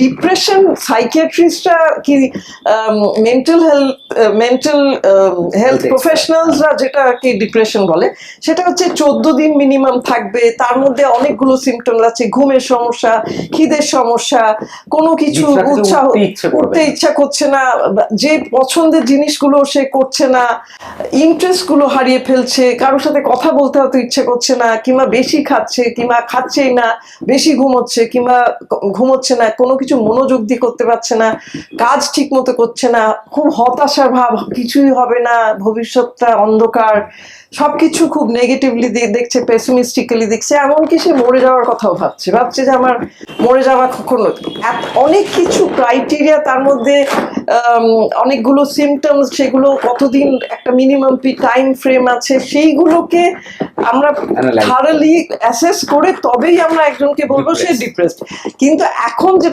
Depression সাইকিয়াট্রিস্টরা কি mental health mental health প্রফেশনালসরা যেটা কি ডিপ্রেশন বলে সেটা হচ্ছে চোদ্দ দিন মিনিমাম থাকবে তার মধ্যে অনেকগুলো সিমটম আছে ঘুমের সমস্যা খিদের সমস্যা কোনো কিছু উৎসাহ উঠতে ইচ্ছে করছে না যে পছন্দের জিনিসগুলো সে করছে না ইন্টারেস্টগুলো হারিয়ে ফেলছে কারোর সাথে কথা বলতে হয়তো ইচ্ছে করছে না কিংবা বেশি খাচ্ছে কিংবা খাচ্ছেই না বেশি ঘুমোচ্ছে কিংবা ঘুমোচ্ছে না কোনো কিছু মনোযোগ দিয়ে করতে পারছে না কাজ ঠিক মতো করছে না খুব হতাশার ভাব কিছুই হবে না ভবিষ্যৎটা অন্ধকার সবকিছু খুব নেগেটিভলি দিয়ে দেখছে পেসিমিস্টিক্যালি দেখছে এমনকি সে মরে যাওয়ার কথাও ভাবছে। ভাবছে যে আমার মরে যাওয়া কখনো অনেক কিছু ক্রাইটেরিয়া তার মধ্যে অনেকগুলো সিমটমস সেগুলো কতদিন একটা মিনিমাম টাইম ফ্রেম আছে সেইগুলোকে আমরা থারালি অ্যাসেস করে তবেই আমরা একজনকে বলব সে ডিপ্রেসড কিন্তু এখন যেটা